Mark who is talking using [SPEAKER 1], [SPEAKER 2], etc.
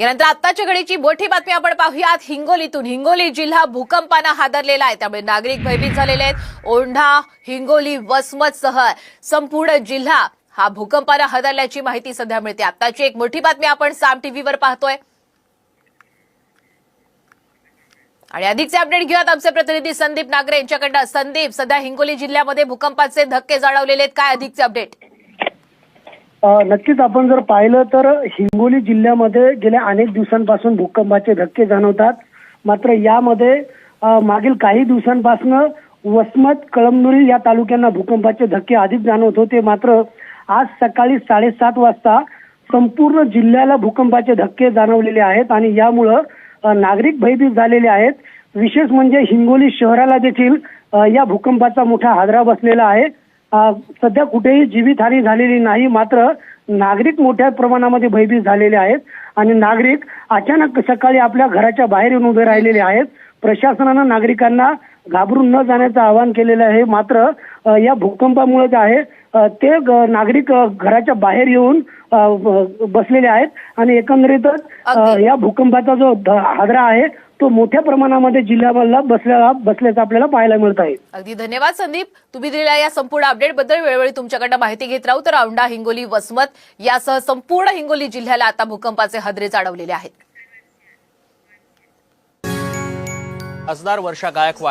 [SPEAKER 1] यानंतर आत्ताच्या घडीची मोठी बातमी आपण पाहूयात. हिंगोलीतून हिंगोली जिल्हा भूकंपानं हादरलेला आहे. त्यामुळे नागरिक भयभीत झालेले आहेत. ओंढा हिंगोली वसमत सह संपूर्ण जिल्हा हा भूकंपानं हादरल्याची माहिती सध्या मिळते. आत्ताची एक मोठी बातमी आपण साम टीव्हीवर पाहतोय. आणि अधिकचे अपडेट घेऊयात. आमचे प्रतिनिधी संदीप नागरे यांच्याकडनं. संदीप सध्या हिंगोली जिल्ह्यामध्ये भूकंपाचे धक्के जाणवलेले आहेत. काय अधिकचे अपडेट?
[SPEAKER 2] नक्कीच आपण जर पाहिलं तर हिंगोली जिल्ह्यामध्ये गेल्या अनेक दिवसांपासून भूकंपाचे धक्के जाणवतात. मात्र यामध्ये मागील काही दिवसांपासून वसमत कळमनुरी या तालुक्यांना भूकंपाचे धक्के आधीच जाणवत होते. मात्र आज सकाळी साडेसात वाजता संपूर्ण जिल्ह्याला भूकंपाचे धक्के जाणवलेले आहेत आणि यामुळं नागरिक भयभीत झालेले आहेत. विशेष म्हणजे हिंगोली शहराला देखील या भूकंपाचा मोठा हादरा बसलेला आहे. सध्या कुठेही जीवितहानी झालेली नाही मात्र नागरिक मोठ्या प्रमाणामध्ये भयभीत झालेले आहेत आणि नागरिक अचानक सकाळी आपल्या घराच्या बाहेर येऊन उभे राहिलेले आहेत. प्रशासनानं नागरिकांना घाबरून न जाण्याचं आवाहन केलेलं आहे. मात्र या भूकंपामुळे जे आहे ते नागरिक घराच्या बाहेर येऊन बसलेले आहेत आणि एकंदरीतच. या भूकंपाचा जो हादरा आहे तो मोठ्या प्रमाणामध्ये जिल्ह्याला बसलेला बसल्याचं आपल्याला पाहायला मिळत आहे.
[SPEAKER 1] अगदी धन्यवाद संदीप. तुम्ही दिलेल्या या संपूर्ण अपडेटबद्दल वेळोवेळी तुमच्याकडनं माहिती घेत राहू तर औंढा हिंगोली वसमत यासह संपूर्ण हिंगोली जिल्ह्याला आता भूकंपाचे हादरे जाणवलेले आहेत.
[SPEAKER 3] खासदार वर्षा गायकवाड